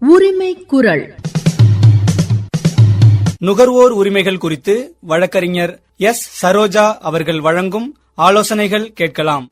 உரிமை குரல் நுகர்வோர் உரிமைகள் குறித்து வழக்கறிஞர் எஸ். சரோஜா அவர்கள் வழங்கும் ஆலோசனைகள் கேட்கலாம்.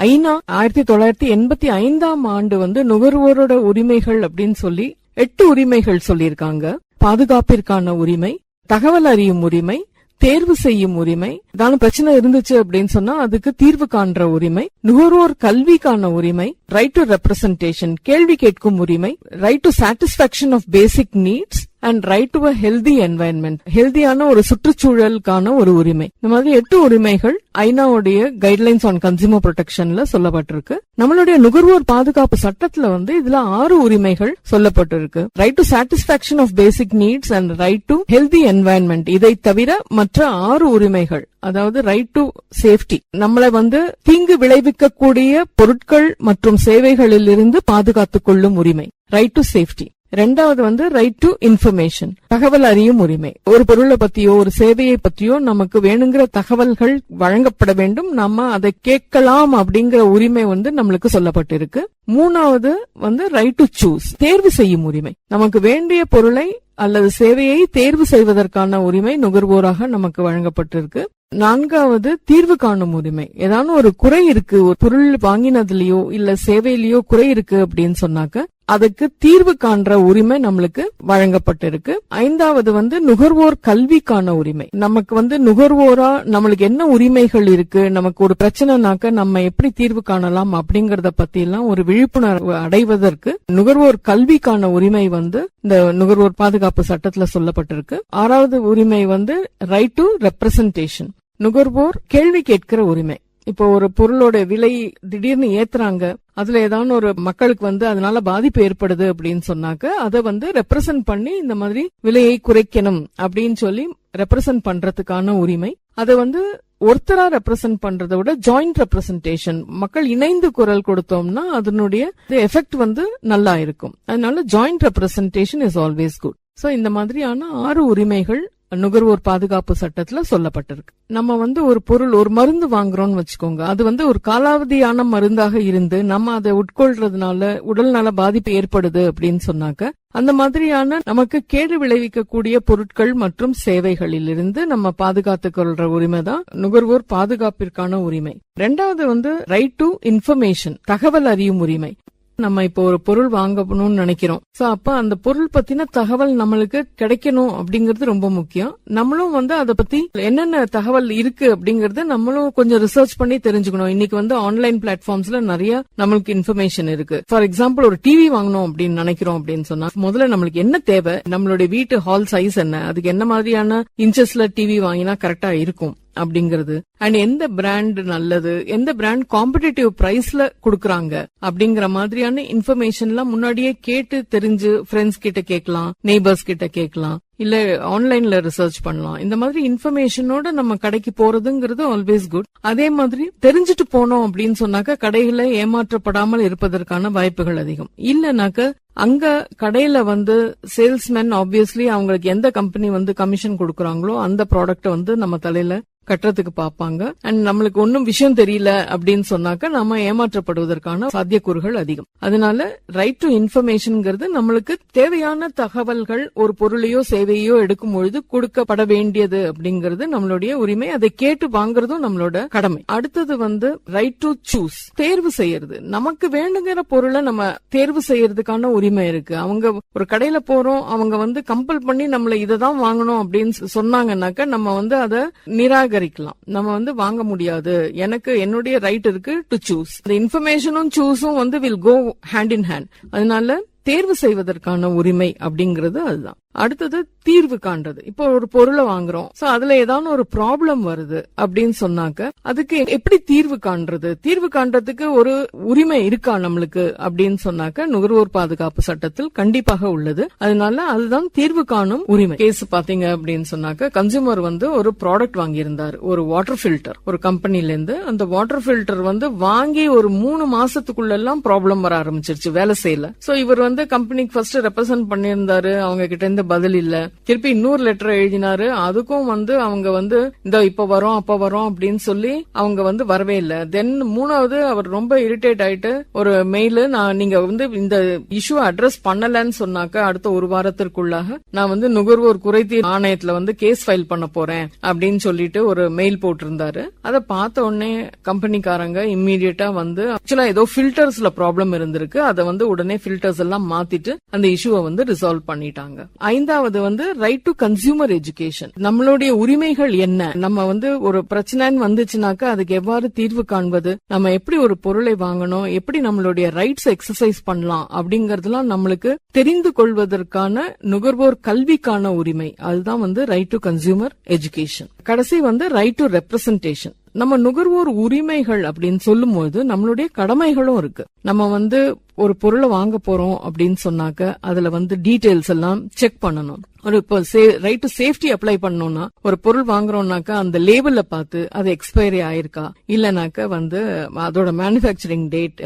ஐநா ஆயிரத்தி தொள்ளாயிரத்தி எண்பத்தி ஐந்தாம் ஆண்டு வந்து நுகர்வோரோட உரிமைகள் அப்படின்னு சொல்லி எட்டு உரிமைகள் சொல்லியிருக்காங்க. பாதுகாப்பிற்கான உரிமை தகவல் அறியும் உரிமை தேர்வு செய்யும் உரிமை ஏதாவது பிரச்சனை இருந்துச்சு அப்படின்னு சொன்னா அதுக்கு தீர்வு காண்ற உரிமை நுகர்வோர் கல்விக்கான உரிமை ரைட் டு ரெப்ரசன்டேஷன் கேள்வி கேட்கும் உரிமை right to satisfaction of basic needs and right to a healthy environment ஹெல்தியான ஒரு சுற்றுச்சூழலுக்கான ஒரு உரிமை. இந்த மாதிரி எட்டு உரிமைகள் ஐநாவுடைய கைட்லைன்ஸ் ஆன் கன்சியூமர் ப்ரொடெக்ஷன்ல சொல்லப்பட்டிருக்கு. நம்மளுடைய நுகர்வோர் பாதுகாப்பு சட்டத்துல வந்து இதுல ஆறு உரிமைகள் சொல்லப்பட்டிருக்கு. Right to satisfaction of basic needs and right to healthy environment இதை தவிர மற்ற ஆறு உரிமைகள் அதாவது ரைட் டு சேஃப்டி நம்மளை வந்து தீங்கு விளைவிக்கக்கூடிய பொருட்கள் மற்றும் சேவைகளில் இருந்து பாதுகாத்துக் கொள்ளும் உரிமை. ரைட் டு சேஃப்டி ரெண்டாவது வந்து ரைட் டு இன்ஃபர்மேஷன் தகவல் அறியும் உரிமை. ஒரு பொருளை பத்தியோ ஒரு சேவையை பத்தியோ நமக்கு வேணுங்கிற தகவல்கள் வழங்கப்பட வேண்டும். நம்ம அதை கேட்கலாம் அப்படிங்கிற உரிமை வந்து நம்மளுக்கு சொல்லப்பட்டிருக்கு. மூணாவது வந்து ரைட் டு சூஸ் தேர்வு செய்யும் உரிமை. நமக்கு வேண்டிய பொருளை அல்லது சேவையை தேர்வு செய்வதற்கான உரிமை நுகர்வோராக நமக்கு வழங்கப்பட்டிருக்கு. நான்காவது தீர்வு காணும் உரிமை. ஏதாவது ஒரு குறை இருக்கு ஒரு பொருள் வாங்கினதுலயோ இல்ல சேவையிலயோ குறை இருக்கு அப்படின்னு சொன்னாக்க அதுக்கு தீர்வு காண்ற உரிமை நம்மளுக்கு வழங்கப்பட்டிருக்கு. ஐந்தாவது வந்து நுகர்வோர் கல்விக்கான உரிமை. நமக்கு வந்து நுகர்வோரா நம்மளுக்கு என்ன உரிமைகள் இருக்கு நமக்கு ஒரு பிரச்சனைனாக்க நம்ம எப்படி தீர்வு காணலாம் அப்படிங்கறத பத்தி எல்லாம் ஒரு விழிப்புணர்வு அடைவதற்கு நுகர்வோர் கல்விக்கான உரிமை வந்து இந்த நுகர்வோர் பாதுகாப்பு சட்டத்துல சொல்லப்பட்டிருக்கு. ஆறாவது உரிமை வந்து ரைட் டு ரெப்ரசன்டேஷன் நுகர்வோர் கேள்வி கேட்கிற உரிமை. இப்போ ஒரு பொருளோட விலை திடீர்னு ஏத்துறாங்க. அதுல ஏதாவது ஒரு மக்களுக்கு வந்து அதனால பாதிப்பு ஏற்படுது அப்படின்னு சொன்னாக்க அதை வந்து ரெப்ரசன்ட் பண்ணி இந்த மாதிரி விலையை குறைக்கணும் அப்படின்னு சொல்லி ரெப்ரசன்ட் பண்றதுக்கான உரிமை. அதை வந்து ஒருத்தரா ரெப்ரசன்ட் பண்றதை விட ஜாயிண்ட் ரெப்ரசன்டேஷன் மக்கள் இணைந்து குரல் கொடுத்தோம்னா அதனுடைய எஃபெக்ட் வந்து நல்லா இருக்கும். அதனால joint representation is always good so இந்த மாதிரியான ஆறு உரிமைகள் நுகர்வோர் பாதுகாப்பு சட்டத்துல சொல்லப்பட்டிருக்கு. நம்ம வந்து ஒரு பொருள் ஒரு மருந்து வாங்குறோம்னு வச்சுக்கோங்க. அது வந்து ஒரு காலாவதியான மருந்தாக இருந்து நம்ம அதை உட்கொள்றதுனால உடல் நல பாதிப்பு ஏற்படுது அப்படின்னு சொன்னாக்க அந்த மாதிரியான நமக்கு கேடு விளைவிக்கக்கூடிய பொருட்கள் மற்றும் சேவைகளில் இருந்து நம்ம பாதுகாத்துக் கொள்ற உரிமை தான் நுகர்வோர் பாதுகாப்பிற்கான உரிமை. ரெண்டாவது வந்து ரைட் டு இன்ஃபர்மேஷன் தகவல் அறியும் உரிமை. நம்ம இப்போ ஒரு பொருள் வாங்கணும்னு நினைக்கிறோம். சோ அப்ப அந்த பொருள் பத்தின தகவல் நம்மளுக்கு கிடைக்கணும் அப்படிங்கறது ரொம்ப முக்கியம். நம்மளும் வந்து அதை பத்தி என்னென்ன தகவல் இருக்கு அப்படிங்கறத நம்மளும் கொஞ்சம் ரிசர்ச் பண்ணி தெரிஞ்சுக்கணும். இன்னைக்கு வந்து ஆன்லைன் பிளாட்ஃபார்ம்ஸ்ல நிறைய நம்மளுக்கு இன்ஃபர்மேஷன் இருக்கு. ஃபார் எக்ஸாம்பிள் ஒரு டிவி வாங்கணும் அப்படின்னு நினைக்கிறோம் அப்படின்னு சொன்னா முதல்ல நம்மளுக்கு என்ன தேவை? நம்மளுடைய வீட்டு ஹால் சைஸ் என்ன? அதுக்கு என்ன மாதிரியான இன்ச்சஸ்ல டிவி வாங்கினா கரெக்டா இருக்கும்? அப்படிங்கிறது. அண்ட் எந்த பிராண்ட் நல்லது எந்த பிராண்ட் காம்படிட்டிவ் பிரைஸ்ல குடுக்கறாங்க அப்படிங்கிற மாதிரியான இன்ஃபர்மேஷன் எல்லாம் முன்னாடியே கேட்டு தெரிஞ்சு ஃப்ரெண்ட்ஸ் கிட்ட கேட்கலாம் நெய்பர்ஸ் கிட்ட கேட்கலாம். இல்ல ஆன்லைன்ல ரிசர்ச் பண்ணலாம். இந்த மாதிரி இன்ஃபர்மேஷனோட நம்ம கடைக்கு போறதுங்கிறது ஆல்வேஸ் குட் அதே மாதிரி தெரிஞ்சுட்டு போனோம் அப்படின்னு சொன்னாக்க கடைகளை ஏமாற்றப்படாமல் இருப்பதற்கான வாய்ப்புகள் அதிகம். இல்லனாக்க அங்க கடையில வந்து சேல்ஸ்மேன் ஆப்வியஸ்லி அவங்களுக்கு எந்த கம்பெனி வந்து கமிஷன் கொடுக்கறாங்களோ அந்த ப்ராடக்ட வந்து நம்ம தலையில கட்டுறதுக்கு பாப்பாங்க அண்ட் நம்மளுக்கு ஒன்னும் விஷயம் தெரியல அப்படின்னு சொன்னாக்க நம்ம ஏமாற்றப்படுவதற்கான சாத்தியக்கூறுகள் அதிகம். அதனால ரைட் டு இன்ஃபர்மேஷன்ங்கிறது நம்மளுக்கு தேவையான தகவல்கள் ஒரு பொருளையோ சேவையோ எடுக்கும் பொழுது கொடுக்கப்பட வேண்டியது அப்படிங்கிறது நம்மளுடைய உரிமை. அதை கேட்டு வாங்குறதும் நம்மளோட கடமை. அடுத்தது வந்து ரைட் டு சூஸ் தேர்வு செய்யறது. நமக்கு வேணுங்கிற பொருளை நம்ம தேர்வு செய்யறதுக்கான உரிமை இருக்கு. அவங்க ஒரு கடையில போறோம். அவங்க வந்து கம்பல் பண்ணி நம்மள இதை தான் வாங்கணும் அப்படின்னு சொன்னாங்கன்னாக்க நம்ம வந்து அதை நிராகரிக்கலாம். நம்ம வந்து வாங்க முடியாது. எனக்கு என்னுடைய ரைட் இருக்கு டு சூஸ் இந்த இன்ஃபர்மேஷனும் சூஸும் வந்து will go hand in hand அதனால தேர்வு செய்வதற்கான உரிமை அப்படிங்கிறது அதுதான். அடுத்தது தீர்வு காண்றது. இப்போ ஒரு பொருளை வாங்குறோம். சோ அதுல ஏதாவது ஒரு ப்ராப்ளம் வருது அப்படின்னு சொன்னாக்க அதுக்கு எப்படி தீர்வு காண்றது? தீர்வு காண்றதுக்கு ஒரு உரிமை இருக்கா நம்மளுக்கு அப்படின்னு சொன்னாக்க நுகர்வோர் பாதுகாப்பு சட்டத்தில் கண்டிப்பாக உள்ளது. அதனால அதுதான் தீர்வு காணும் உரிமை. கேஸ் பாத்தீங்க அப்படின்னு சொன்னாக்க கன்சியூமர் வந்து ஒரு ப்ராடக்ட் வாங்கியிருந்தார். ஒரு வாட்டர் ஃபில்டர் ஒரு கம்பெனில இருந்து அந்த வாட்டர் ஃபில்டர் வந்து வாங்கி ஒரு மூணு மாசத்துக்குள்ள எல்லாம் ப்ராப்ளம் வர ஆரம்பிச்சிருச்சு. வேலை செய்யல. சோ இவர் வந்து கம்பெனிக்கு ஃபர்ஸ்ட் ரெப்ரசென்ட் பண்ணியிருந்தாரு. அவங்க கிட்ட இருந்து பதில் இல்ல. திருப்பி இன்னொரு லெட்டர் எழுதினாரு. அதுக்கும் வந்து அவங்க வந்து இந்த இப்ப வரோம் அப்ப வரோம் அப்படின்னு சொல்லி அவங்க வந்து வரவே இல்ல. தென் மூணாவது அவர் ரொம்ப இரிட்டேட் ஆயிட்டு ஒரு மெயில் நான் நீங்க வந்து இந்த இஷ்யூ அட்ரஸ் பண்ணலன்னு சொன்னாக்க அடுத்த ஒரு வாரத்திற்குள்ளாக நான் வந்து நுகர்வோர் குறைதீர் ஆணையத்துல வந்து கேஸ் ஃபைல் பண்ண போறேன் அப்படின்னு சொல்லிட்டு ஒரு மெயில் போட்டிருந்தாரு. அதை பார்த்த உடனே கம்பெனிக்காரங்க இம்மீடியட்டா வந்து ஆக்சுவலா ஏதோ ஃபில்டர்ஸ்ல ப்ராப்ளம் இருந்திருக்கு. அதை வந்து உடனே ஃபில்டர்ஸ் எல்லாம் மாத்திட்டு அந்த இஷ்யூவை வந்து ரிசால்வ் பண்ணிட்டாங்க. ஐந்தாவது வந்து ரைட் டு கன்சியூமர் எஜுகேஷன் நம்மளுடைய உரிமைகள் என்ன? நம்ம வந்து ஒரு பிரச்சனைன்னு வந்துச்சுனாக்கா அதுக்கு எவ்வாறு தீர்வு காண்பது? நம்ம எப்படி ஒரு பொருளை வாங்கணும்? எப்படி நம்மளுடைய ரைட்ஸ் எக்ஸசைஸ் பண்ணலாம்? அப்படிங்கறதுலாம் நம்மளுக்கு தெரிந்து கொள்வதற்கான நுகர்வோர் கல்விக்கான உரிமை. அதுதான் வந்து ரைட் டு கன்சியூமர் எஜுகேஷன் கடைசி வந்து ரைட் டு ரெப்ரசன்டேஷன் நம்ம நுகர்வோர் உரிமைகள் அப்படின்னு சொல்லும்போது நம்மளுடைய கடமைகளும் இருக்கு. நம்ம வந்து ஒரு பொருளை வாங்க போறோம் அப்படின்னு சொன்னாக்க அதுல வந்து டீடைல்ஸ் எல்லாம் செக் பண்ணணும். ஒரு இப்போ ரைட் டு சேஃப்டி அப்ளை பண்ணோம்னா ஒரு பொருள் வாங்குறோம்னாக்கா அந்த லேபிள்ல பார்த்து அது எக்ஸ்பைரி ஆயிருக்கா? இல்லனாக்க வந்து அதோட மேனுபேக்சரிங் டேட்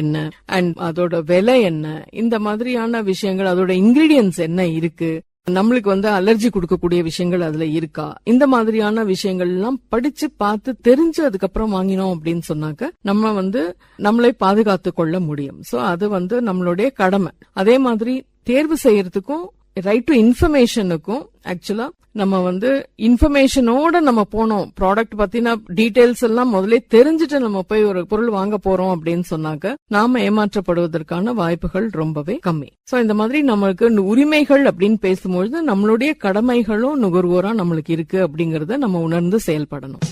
என்ன? அண்ட் அதோட விலை என்ன? இந்த மாதிரியான விஷயங்கள் அதோட இன்கிரீடியன்ஸ் என்ன இருக்கு? நம்மளுக்கு வந்து அலர்ஜி கொடுக்கக்கூடிய விஷயங்கள் அதுல இருக்கா? இந்த மாதிரியான விஷயங்கள் எல்லாம் படிச்சு பார்த்து தெரிஞ்சு அதுக்கப்புறம் வாங்கினோம் அப்படின்னு சொன்னாக்க நம்ம வந்து நம்மளை பாதுகாத்து கொள்ள முடியும். சோ அது வந்து நம்மளுடைய கடமை. அதே மாதிரி தேர்வு செய்யறதுக்கும் ரைட் டு இன்ஃபர்மேஷனுக்கும் ஆக்சுவலா நம்ம வந்து இன்ஃபர்மேஷனோட நம்ம போனோம். ப்ராடக்ட் பத்தின டீடைல்ஸ் எல்லாம் முதல்ல தெரிஞ்சுட்டு நம்ம போய் ஒரு பொருள் வாங்க போறோம் அப்படின்னு சொன்னாக்க நாம ஏமாற்றப்படுவதற்கான வாய்ப்புகள் ரொம்பவே கம்மி. சோ இந்த மாதிரி நம்மளுக்கு உரிமைகள் அப்படின்னு பேசும்பொழுது நம்மளுடைய கடமைகளும் நுகர்வோரா நம்மளுக்கு இருக்கு அப்படிங்கறத நம்ம உணர்ந்து செயல்படணும்.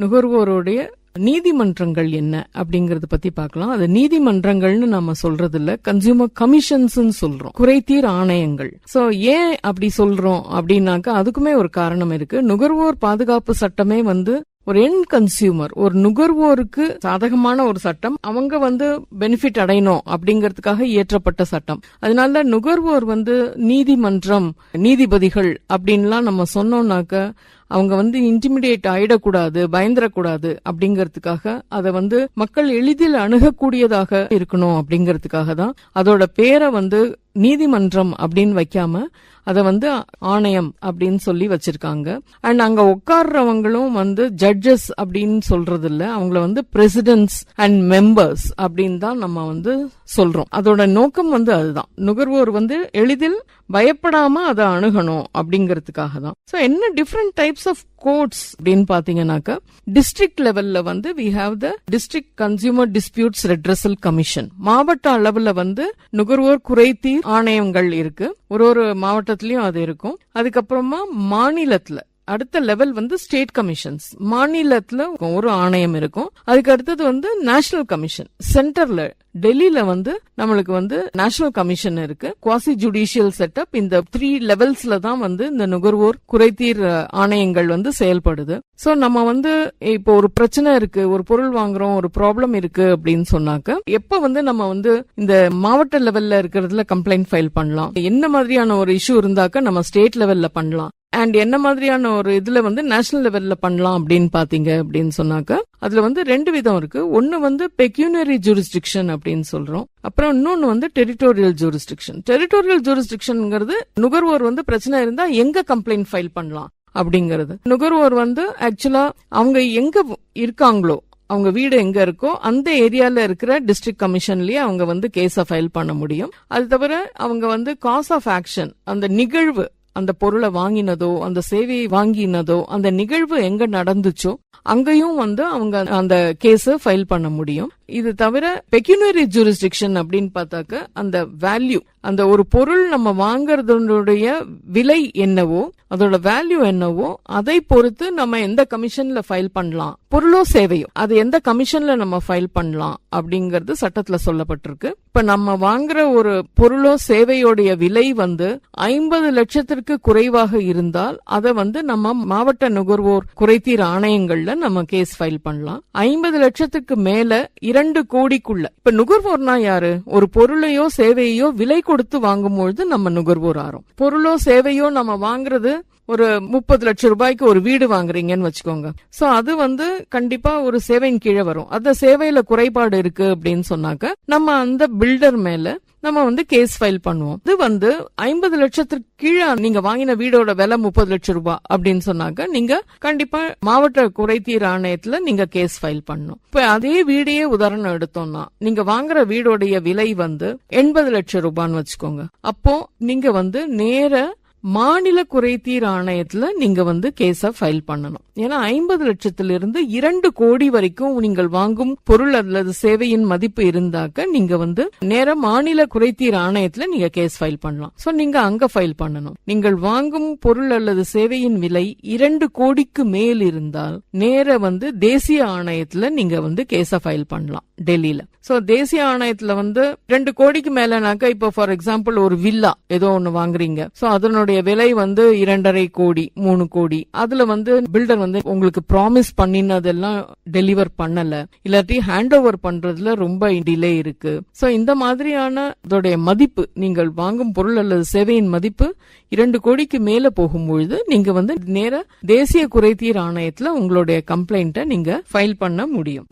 நுகர்வோருடைய நீதிமன்றங்கள் என்ன அப்படிங்கறத பத்தி பார்க்கலாம். அது நீதிமன்றங்கள்னு நம்ம சொல்றது இல்ல கன்சியூமர் கமிஷன்ஸ் சொல்றோம். குறைதீர் ஆணையங்கள். சோ ஏன் அப்படி சொல்றோம் அப்படின்னாக்கா அதுக்குமே ஒரு காரணம் இருக்கு. நுகர்வோர் பாதுகாப்பு சட்டமே வந்து ஒரு என் கன்சியூமர் ஒரு நுகர்வோருக்கு சாதகமான ஒரு சட்டம். அவங்க வந்து பெனிஃபிட் அடையணும் அப்படிங்கறதுக்காக இயற்றப்பட்ட சட்டம். அதனால நுகர்வோர் வந்து நீதிமன்றம் நீதிபதிகள் அப்படின்லாம் நம்ம சொன்னோம்னாக்க அவங்க வந்து இன்டிமிடியேட் ஆயிடக்கூடாது பயந்துடக்கூடாது அப்படிங்கறதுக்காக அதை வந்து மக்கள் எளிதில் அணுகக்கூடியதாக இருக்கணும் அப்படிங்கறதுக்காக தான் அதோட பேரை வந்து நீதிமன்றம் அப்படின்னு வைக்காம அதை வந்து ஆணையம் அப்படின்னு சொல்லி வச்சிருக்காங்க. அண்ட் அங்க உட்கார்றவங்களும் வந்து ஜட்ஜஸ் அப்படின்னு சொல்றது இல்ல அவங்கள வந்து பிரசிடென்ட்ஸ் அண்ட் மெம்பர்ஸ் அப்படின்னு தான் நம்ம வந்து சொல்றோம். அதோட நோக்கம் வந்து அதுதான். நுகர்வோர் வந்து எளிதில் பயப்படாம அதை அணுகணும் அப்படிங்கறதுக்காக தான். சோ என்ன டிஃப்ரெண்ட் டைப்ஸ் ஆஃப் கோர்ட்ஸ் அப்படின்னு பாத்தீங்கன்னாக்கா டிஸ்ட்ரிக்ட் லெவல்ல வந்து we have the district consumer disputes redressal commission மாவட்ட அளவுல வந்து நுகர்வோர் குறைத்தீர் ஆணையங்கள் இருக்கு. ஒரு ஒரு மாவட்டத்திலயும் அது இருக்கும். அதுக்கப்புறமா மாநிலத்துல அடுத்த லெவல் வந்து ஸ்டேட் கமிஷன்ஸ் மாநிலத்துல ஒரு ஆணையம் இருக்கும். அதுக்கு அடுத்தது வந்து நேஷனல் கமிஷன் சென்டர்ல டெல்லியில வந்து நம்மளுக்கு வந்து நேஷனல் கமிஷன் இருக்கு. குவாசி ஜுடிஷியல் செட்டப் இந்த த்ரீ லெவல்ஸ்ல தான் வந்து இந்த நுகர்வோர் குறைதீர் ஆணையங்கள் வந்து செயல்படுது. சோ நம்ம வந்து இப்போ ஒரு பிரச்சனை இருக்கு ஒரு பொருள் வாங்குறோம் ஒரு ப்ராப்ளம் இருக்கு அப்படின்னு சொன்னாக்க எப்ப வந்து நம்ம வந்து இந்த மாவட்ட லெவல்ல இருக்கிறதுல கம்ப்ளைண்ட் ஃபைல் பண்ணலாம்? என்ன மாதிரியான ஒரு இஷ்யூ இருந்தாக்க நம்ம ஸ்டேட் லெவல்ல பண்ணலாம்? அண்ட் என்ன மாதிரியான ஒரு இதுல வந்து நேஷனல் லெவல்ல பண்ணலாம் அப்படின்னு பாத்தீங்க அப்படின்னு சொன்னாக்க அதுல வந்து ரெண்டு விதம் இருக்கு. ஒன்னு வந்து பெக்யூனரி ஜூரிஸ்டிக்ஷன் அப்படின்னு சொல்றோம். அப்புறம் இன்னொன்னு வந்து டெரிட்டோரியல் ஜூரிஸ்டிக்ஷன் டெரிட்டோரியல் ஜூரிஸ்டிக்ஷன்ங்கிறது நுகர்வோர் வந்து பிரச்சனை இருந்தா எங்க கம்ப்ளைண்ட் ஃபைல் பண்ணலாம் அப்படிங்கறது. நுகர்வோர் வந்து ஆக்சுவலா அவங்க எங்க இருக்காங்களோ அவங்க வீடு எங்க இருக்கோ அந்த ஏரியால இருக்கிற டிஸ்ட்ரிக்ட் கமிஷன்லயே அவங்க வந்து கேஸ ஃபைல் பண்ண முடியும். அது தவிர அவங்க வந்து காஸ் ஆஃப் ஆக்ஷன் அந்த நிகழ்வு அந்த பொருளை வாங்கினதோ அந்த சேவையை வாங்கினதோ அந்த நிகழ்வு எங்க நடந்துச்சோ அங்கேயும் வந்து அவங்க அந்த கேஸ ஃபைல் பண்ண முடியும். இது தவிர பெக்யூனரி ஜூரிஸ்டிக்ஷன் அப்படின்னு பார்த்தாக்க அந்த வேல்யூ அந்த ஒரு பொருள் நம்ம வாங்குறதுடைய விலை என்னவோ அதோட வேல்யூ என்னவோ அதை பொறுத்து நம்ம எந்த கமிஷன்ல ஃபைல் பண்ணலாம். பொருளோ சேவையோ. அது எந்த கமிஷன்ல நம்ம ஃபைல் பண்ணலாம் அப்படிங்கறது சட்டத்துல சொல்லப்பட்டிருக்கு. இப்ப நம்ம வாங்குற ஒரு பொருளோ சேவையோடைய விலை வந்து ஐம்பது லட்சத்திற்கு குறைவாக இருந்தால் அதை வந்து நம்ம மாவட்ட நுகர்வோர் குறைத்தீர் ஆணையங்கள்ல நம்ம கேஸ் ஃபைல் பண்ணலாம். ஐம்பது லட்சத்துக்கு மேல இரண்டு கோடிக்குள்ள. இப்ப நுகர்வோர்னா யாரு? ஒரு பொருளையோ சேவையோ விலை கொடுத்து வாங்கும்பொழுது நம்ம நுகர்வோர் ஆறோம் பொருளோ சேவையோ நம்ம வாங்குறது ஒரு முப்பது லட்சம் ரூபாய்க்கு ஒரு வீடு வாங்குறீங்கன்னு வச்சுக்கோங்க. சோ அது வந்து கண்டிப்பா ஒரு சேவையின் கீழே வரும். அந்த சேவையில குறைபாடு இருக்கு அப்படின்னு சொன்னாக்க நம்ம அந்த பில்டர் மேல நம்ம வந்து கேஸ் ஃபைல் பண்ணுவோம். இது வந்து ஐம்பது லட்சத்துக்கு கீழே நீங்க வாங்கின வீடோட விலை முப்பது லட்சம் ரூபாய் அப்படின்னு சொன்னாக்க நீங்க கண்டிப்பா மாவட்ட குறைதீர் ஆணையத்துல நீங்க கேஸ் ஃபைல் பண்ணும் இப்ப அதே வீடையே உதாரணம் எடுத்தோம்னா நீங்க வாங்குற வீடோடைய விலை வந்து எண்பது லட்சம் ரூபான்னு வச்சுக்கோங்க. அப்போ நீங்க வந்து நேர மாநில குறைதீர் ஆணையத்துல நீங்க வந்து கேஸ ஃபைல் பண்ணணும். ஏன்னா ஐம்பது லட்சத்திலிருந்து இரண்டு கோடி வரைக்கும் நீங்கள் வாங்கும் பொருள் அல்லது சேவையின் மதிப்பு இருந்தாக்க நீங்க வந்து நேர மாநில குறைதீர் ஆணையத்துல நீங்க கேஸ் ஃபைல் பண்ணலாம். சோ நீங்க அங்க ஃபைல் பண்ணணும். நீங்கள் வாங்கும் பொருள் அல்லது சேவையின் விலை இரண்டு கோடிக்கு மேல் இருந்தால் நேர வந்து தேசிய ஆணையத்துல நீங்க வந்து கேஸ ஃபைல் பண்ணலாம் டெல்லியில. சோ தேசிய ஆணையத்துல வந்து ரெண்டு கோடிக்கு மேலனாக்க இப்போ ஃபார் எக்ஸாம்பிள் ஒரு வில்லா ஏதோ ஒன்னு வாங்குறீங்க. சோ அதனுடைய விலை வந்து இரண்டரை கோடி மூணு கோடி. அதுல வந்து பில்டர் வந்து உங்களுக்கு ப்ராமிஸ் பண்ணினதெல்லாம் டெலிவர் பண்ணல. இல்லாட்டி ஹேண்ட் ஓவர் பண்றதுல ரொம்ப டிலே இருக்கு. சோ இந்த மாதிரியான இதோடைய மதிப்பு நீங்கள் வாங்கும் பொருள் அல்லது சேவையின் மதிப்பு இரண்டு கோடிக்கு மேல போகும்பொழுது நீங்க வந்து நேர தேசிய குறைதீர் ஆணையத்துல உங்களுடைய கம்ப்ளைண்ட்டை நீங்க ஃபைல் பண்ண முடியும்.